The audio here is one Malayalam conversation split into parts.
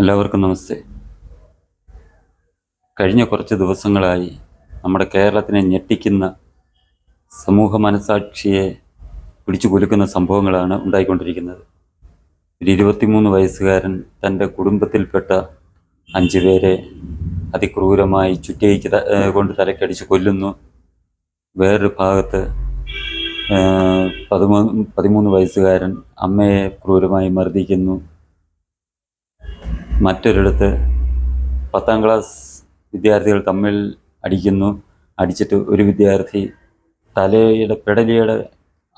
എല്ലാവർക്കും നമസ്തേ. കഴിഞ്ഞ കുറച്ച് ദിവസങ്ങളായി നമ്മുടെ കേരളത്തിനെ ഞെട്ടിക്കുന്ന സമൂഹ മനസാക്ഷിയെ പിടിച്ചു കുലുക്കുന്ന സംഭവങ്ങളാണ് ഉണ്ടായിക്കൊണ്ടിരിക്കുന്നത്. ഒരു ഇരുപത്തിമൂന്ന് വയസ്സുകാരൻ തന്റെ കുടുംബത്തിൽപ്പെട്ട അഞ്ച് പേരെ അതിക്രൂരമായി ചുറ്റേക്ക് കൊണ്ട് തലക്കടിച്ച് കൊല്ലുന്നു. വേറൊരു ഭാഗത്ത് പതിമൂന്ന് പതിമൂന്ന് വയസ്സുകാരൻ അമ്മയെ ക്രൂരമായി മർദ്ദിക്കുന്നു. മറ്റൊരിടത്ത് പത്താം ക്ലാസ് വിദ്യാർത്ഥികൾ തമ്മിൽ അടിക്കുന്നു. അടിച്ചിട്ട് ഒരു വിദ്യാർത്ഥി തലയുടെ പെടലിയുടെ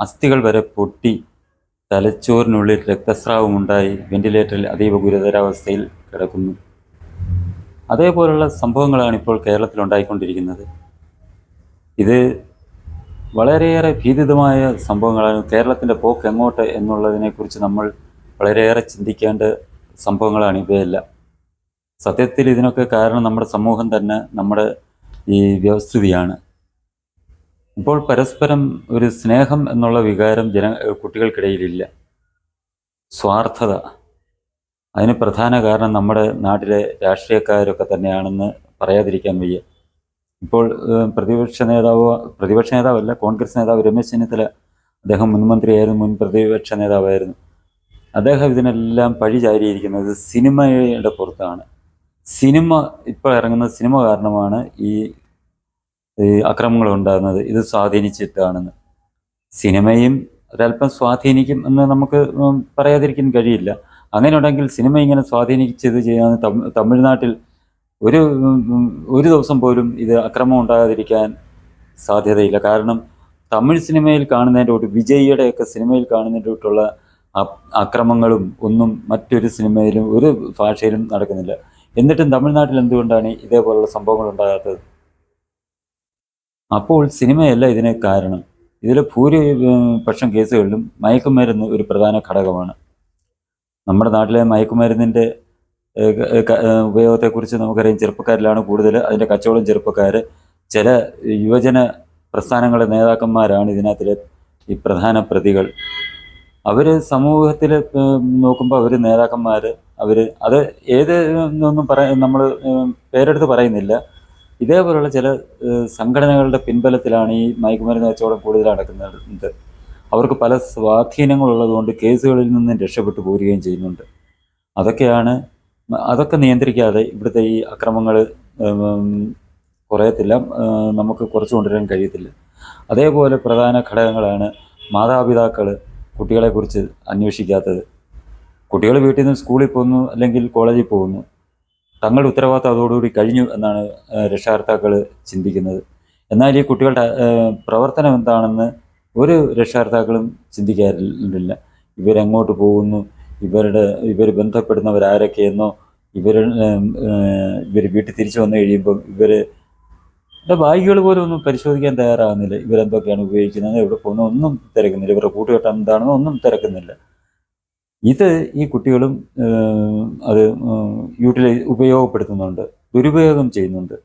അസ്ഥികൾ വരെ പൊട്ടി തലച്ചോറിനുള്ളിൽ രക്തസ്രാവമുണ്ടായി. വെന്റിലേറ്ററിൽ അതീവ ഗുരുതരാവസ്ഥയിൽ കിടക്കുന്നു. അതേപോലുള്ള സംഭവങ്ങളാണ് ഇപ്പോൾ കേരളത്തിൽ ഉണ്ടായിക്കൊണ്ടിരിക്കുന്നത് ഇത് വളരെയേറെ ഭീതിതമായ സംഭവങ്ങളാണ്. കേരളത്തിന്റെ പോക്ക് എങ്ങോട്ട് എന്നുള്ളതിനെക്കുറിച്ച് നമ്മൾ വളരെയേറെ ചിന്തിക്കേണ്ട സംഭവങ്ങളാണ് ഇവയെല്ലാം. സത്യത്തിൽ ഇതിനൊക്കെ കാരണം നമ്മുടെ സമൂഹം തന്നെ നമ്മുടെ ഈ വ്യവസ്ഥിതിയാണ്. ഇപ്പോൾ പരസ്പരം ഒരു സ്നേഹം എന്നുള്ള വികാരം ജന കുട്ടികൾക്കിടയിലില്ല. സ്വാർത്ഥത. അതിന് പ്രധാന കാരണം നമ്മുടെ നാട്ടിലെ രാഷ്ട്രീയക്കാരൊക്കെ തന്നെയാണെന്ന് പറയാതിരിക്കാൻ വയ്യ. ഇപ്പോൾ പ്രതിപക്ഷ നേതാവ് പ്രതിപക്ഷ നേതാവല്ല കോൺഗ്രസ് നേതാവ് രമേശ് ചെന്നിത്തല അദ്ദേഹം മുൻ മന്ത്രിയായിരുന്നു മുൻ പ്രതിപക്ഷ നേതാവായിരുന്നു. അദ്ദേഹം ഇതിനെല്ലാം പഴി ചാരിയിരിക്കുന്നത് സിനിമയുടെ പുറത്താണ്. സിനിമ ഇപ്പോൾ ഇറങ്ങുന്ന സിനിമ കാരണമാണ് ഈ അക്രമങ്ങൾ ഉണ്ടാകുന്നത് ഇത് സ്വാധീനിച്ചിട്ടാണെന്ന്. സിനിമയും ഒരല്പം സ്വാധീനിക്കും എന്ന് നമുക്ക് പറയാതിരിക്കാൻ കഴിയില്ല. അങ്ങനെ ഉണ്ടെങ്കിൽ സിനിമ ഇങ്ങനെ സ്വാധീനിച്ചത് ചെയ്യാൻ തമിഴ്നാട്ടിൽ ഒരു ഒരു ദിവസം പോലും ഇത് അക്രമം ഉണ്ടാകാതിരിക്കാൻ സാധ്യതയില്ല. കാരണം തമിഴ് സിനിമയിൽ കാണുന്നതിന്റെ കൂട്ട് വിജയിയുടെയൊക്കെ സിനിമയിൽ കാണുന്നതിന്റെ അക്രമങ്ങളും ഒന്നും മറ്റൊരു സിനിമയിലും ഒരു ഭാഷയിലും നടക്കുന്നില്ല. എന്നിട്ടും തമിഴ്നാട്ടിൽ എന്തുകൊണ്ടാണ് ഇതേപോലുള്ള സംഭവങ്ങൾ ഉണ്ടാകാത്തത്? അപ്പോൾ സിനിമയല്ല ഇതിന് കാരണം. ഇതിൽ ഭൂരിപക്ഷം കേസുകളിലും മയക്കുമരുന്ന് ഒരു പ്രധാന ഘടകമാണ്. നമ്മുടെ നാട്ടിലെ മയക്കുമരുന്നിന്റെ ഉപയോഗത്തെക്കുറിച്ച് നമുക്കറിയാം ചെറുപ്പക്കാരിലാണ് കൂടുതൽ അതിന്റെ കച്ചവടം ചെറുപ്പക്കാർ. ചില യുവജന പ്രസ്ഥാനങ്ങളുടെ നേതാക്കന്മാരാണ് ഇതിനകത്തിലെ ഈ പ്രധാന പ്രതികൾ. അവർ സമൂഹത്തിൽ നോക്കുമ്പോൾ അവർ നേതാക്കന്മാർ അവർ അത് ഏത് എന്നൊന്നും പറ നമ്മൾ പേരെടുത്ത് പറയുന്നില്ല. ഇതേപോലുള്ള ചില സംഘടനകളുടെ പിൻബലത്തിലാണ് ഈ മയക്കുമരുന്ന് കച്ചവടം കൂടുതൽ നടക്കുന്നത്. അവർക്ക് പല സ്വാധീനങ്ങളുള്ളതുകൊണ്ട് കേസുകളിൽ നിന്നും രക്ഷപ്പെട്ടു പോരുകയും ചെയ്യുന്നുണ്ട്. അതൊക്കെയാണ് അതൊക്കെ നിയന്ത്രിക്കാതെ ഇവിടുത്തെ ഈ അക്രമങ്ങൾ കുറയത്തില്ല. നമുക്ക് കുറച്ച് കൊണ്ടുവരാൻ കഴിയത്തില്ല. അതേപോലെ പ്രധാന ഘടകങ്ങളാണ് മാതാപിതാക്കൾ കുട്ടികളെക്കുറിച്ച് അന്വേഷിക്കാത്തത്. കുട്ടികൾ വീട്ടിൽ നിന്ന് സ്കൂളിൽ പോകുന്നു അല്ലെങ്കിൽ കോളേജിൽ പോകുന്നു. തങ്ങളുടെ ഉത്തരവാദിത്തം അതോടുകൂടി കഴിഞ്ഞു എന്നാണ് രക്ഷകർത്താക്കൾ ചിന്തിക്കുന്നത്. എന്നാൽ ഈ കുട്ടികളുടെ പ്രവർത്തനം എന്താണെന്ന് ഒരു രക്ഷകർത്താക്കളും ചിന്തിക്കാറില്ല. ഇവരെങ്ങോട്ട് പോകുന്നു? ഇവരുടെ ഇവർ ബന്ധപ്പെടുന്നവരാരൊക്കെയെന്നോ? ഇവർ ഇവർ വീട്ടിൽ തിരിച്ചു വന്നു കഴിയുമ്പം ഇവർ ബാഗുകൾ പോലും ഒന്നും പരിശോധിക്കാൻ തയ്യാറാകുന്നില്ല ഇവരെന്തൊക്കെയാണ് ഉപയോഗിക്കുന്നത്? എവിടെ പോകുന്ന ഒന്നും തിരക്കുന്നില്ല. ഇവരുടെ കൂട്ടുകെട്ടം എന്താണെന്ന് ഒന്നും തിരക്കുന്നില്ല. ഇത് ഈ കുട്ടികളും അത് യൂട്ടിലൈസ് ഉപയോഗപ്പെടുത്തുന്നുണ്ട്. ദുരുപയോഗം ചെയ്യുന്നുണ്ട്.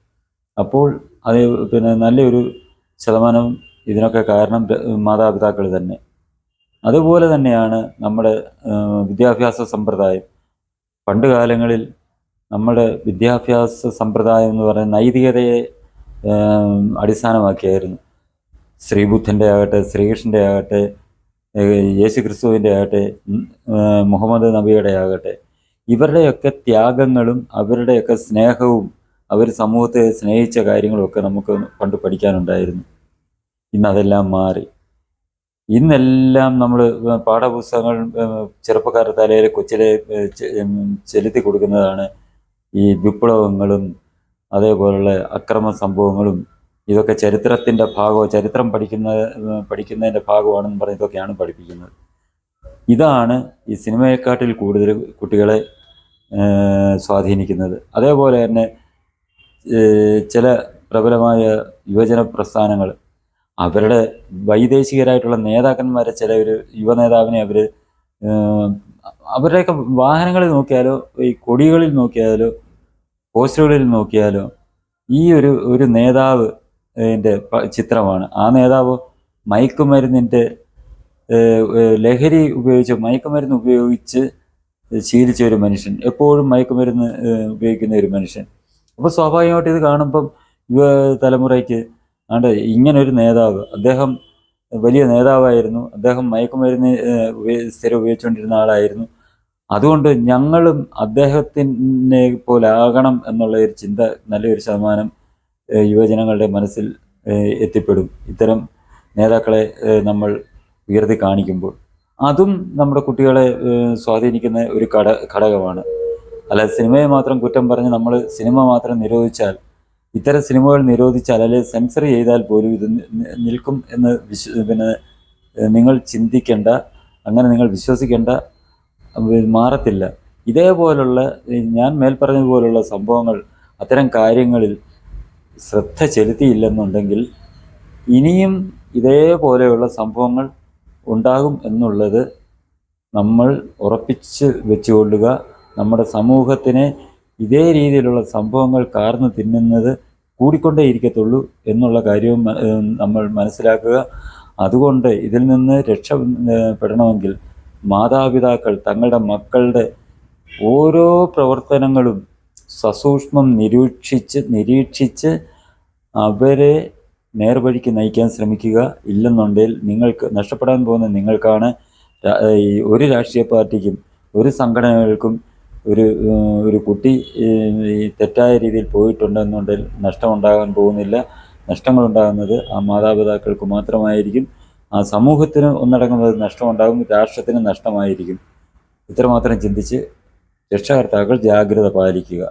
അപ്പോൾ അത് പിന്നെ നല്ലൊരു ശതമാനം ഇതിനൊക്കെ കാരണം മാതാപിതാക്കൾ തന്നെ. അതുപോലെ തന്നെയാണ് നമ്മുടെ വിദ്യാഭ്യാസ സമ്പ്രദായം. പണ്ട് കാലങ്ങളിൽ നമ്മുടെ വിദ്യാഭ്യാസ സമ്പ്രദായം എന്ന് പറയുന്ന നൈതികതയെ അടിസ്ഥാനമാക്കിയായിരുന്നു. ശ്രീബുദ്ധന്റെ ആകട്ടെ ശ്രീകൃഷ്ണന്റെ ആകട്ടെ യേശു ക്രിസ്തുവിന്റെ ആകട്ടെ മുഹമ്മദ് നബിയുടെ ആകട്ടെ. ഇവരുടെയൊക്കെ ത്യാഗങ്ങളും അവരുടെയൊക്കെ സ്നേഹവും അവർ സമൂഹത്തെ സ്നേഹിച്ച കാര്യങ്ങളൊക്കെ നമുക്ക് പണ്ട് പഠിക്കാനുണ്ടായിരുന്നു. ഇന്നതെല്ലാം മാറി. ഇന്നെല്ലാം നമ്മൾ പാഠപുസ്തകങ്ങൾ ചെറുപ്പക്കാരുടെ തലയിൽ കൊച്ചിലെ ചെലുത്തി കൊടുക്കുന്നതാണ് ഈ വിപ്ലവങ്ങളും അതേപോലുള്ള അക്രമ സംഭവങ്ങളും ഇതൊക്കെ ചരിത്രത്തിന്റെ ഭാഗമോ ചരിത്രം പഠിക്കുന്ന പഠിക്കുന്നതിന്റെ ഭാഗമാണെന്ന് പറഞ്ഞ് ഇതൊക്കെയാണ് പഠിപ്പിക്കുന്നത്. ഇതാണ് ഈ സിനിമയെക്കാട്ടിൽ കൂടുതൽ കുട്ടികളെ സ്വാധീനിക്കുന്നത്. അതേപോലെ തന്നെ ചില പ്രബലമായ യുവജന പ്രസ്ഥാനങ്ങൾ അവരുടെ വൈദേശികരായിട്ടുള്ള നേതാക്കന്മാരെ ചില ഒരു യുവനേതാവിനെ അവർ അവരുടെയൊക്കെ വാഹനങ്ങളിൽ നോക്കിയാലോ ഈ കൊടികളിൽ നോക്കിയാലോ പോസ്റ്ററുകളിൽ നോക്കിയാലോ ഈ ഒരു ഒരു നേതാവ് ന്റെ ചിത്രമാണ്. ആ നേതാവ് മയക്കുമരുന്നിന്റെ ലഹരി ഉപയോഗിച്ച് മയക്കുമരുന്ന് ഉപയോഗിച്ച് ശീലിച്ച ഒരു മനുഷ്യൻ. എപ്പോഴും മയക്കുമരുന്ന് ഉപയോഗിക്കുന്ന ഒരു മനുഷ്യൻ. അപ്പോൾ സ്വാഭാവികമായിട്ട് ഇത് കാണുമ്പം യുവ തലമുറയ്ക്ക് ആണ്ട് ഇങ്ങനൊരു നേതാവ് അദ്ദേഹം വലിയ നേതാവായിരുന്നു. അദ്ദേഹം മയക്കുമരുന്ന് സ്ഥിരം ഉപയോഗിച്ചുകൊണ്ടിരുന്ന ആളായിരുന്നു. അതുകൊണ്ട് ഞങ്ങളും അദ്ദേഹത്തിനെ പോലെ ആകണം എന്നുള്ള ഒരു ചിന്ത നല്ലൊരു ശതമാനം യുവജനങ്ങളുടെ മനസ്സിൽ എത്തിപ്പെടും. ഇത്തരം നേതാക്കളെ നമ്മൾ ഉയർത്തി കാണിക്കുമ്പോൾ. അതും നമ്മുടെ കുട്ടികളെ സ്വാധീനിക്കുന്ന ഒരു ഘട ഘടകമാണ്. അല്ല സിനിമയെ മാത്രം കുറ്റം പറഞ്ഞ് നമ്മൾ സിനിമ മാത്രം നിരോധിച്ചാൽ ഇത്തരം സിനിമകൾ നിരോധിച്ചാൽ അല്ലെങ്കിൽ സെൻസർ ചെയ്താൽ പോലും ഇത് നിൽക്കും എന്ന് വിശ്വ പിന്നെ നിങ്ങൾ ചിന്തിക്കേണ്ട അങ്ങനെ നിങ്ങൾ വിശ്വസിക്കേണ്ട മാറത്തില്ല. ഇതേപോലുള്ള ഞാൻ മേൽപ്പറഞ്ഞതുപോലുള്ള സംഭവങ്ങൾ അത്തരം കാര്യങ്ങളിൽ ശ്രദ്ധ ചെലുത്തിയില്ലെന്നുണ്ടെങ്കിൽ ഇനിയും ഇതേപോലെയുള്ള സംഭവങ്ങൾ ഉണ്ടാകും എന്നുള്ളത് നമ്മൾ ഉറപ്പിച്ച് വെച്ചുകൊള്ളുക. നമ്മുടെ സമൂഹത്തിനെ ഇതേ രീതിയിലുള്ള സംഭവങ്ങൾ കാർന്നു തിന്നുന്നത് കൂടിക്കൊണ്ടേയിരിക്കത്തുള്ളൂ എന്നുള്ള കാര്യവും നമ്മൾ മനസ്സിലാക്കുക. അതുകൊണ്ട് ഇതിൽ നിന്ന് രക്ഷപ്പെടണമെങ്കിൽ മാതാപിതാക്കൾ തങ്ങളുടെ മക്കളുടെ ഓരോ പ്രവർത്തനങ്ങളും സസൂക്ഷ്മം നിരീക്ഷിച്ച് നിരീക്ഷിച്ച് അവരെ നേർവഴിക്ക് നയിക്കാൻ ശ്രമിക്കുക. ഇല്ലെന്നുണ്ടെങ്കിൽ നിങ്ങൾക്ക് നഷ്ടപ്പെടാൻ പോകുന്ന നിങ്ങൾക്കാണ് ഒരു രാഷ്ട്രീയ പാർട്ടിക്കും ഒരു സംഘടനകൾക്കും ഒരു ഒരു കുട്ടി തെറ്റായ രീതിയിൽ പോയിട്ടുണ്ടെന്നുണ്ടെങ്കിൽ നഷ്ടമുണ്ടാകാൻ പോകുന്നില്ല. നഷ്ടങ്ങളുണ്ടാകുന്നത് ആ മാതാപിതാക്കൾക്ക് മാത്രമായിരിക്കും. ആ സമൂഹത്തിന് ഒന്നടങ്ങുന്നത് നഷ്ടമുണ്ടാകും രാഷ്ട്രത്തിന് നഷ്ടമായിരിക്കും. ഇത്രമാത്രം ചിന്തിച്ച് രക്ഷകർത്താക്കൾ ജാഗ്രത പാലിക്കുക.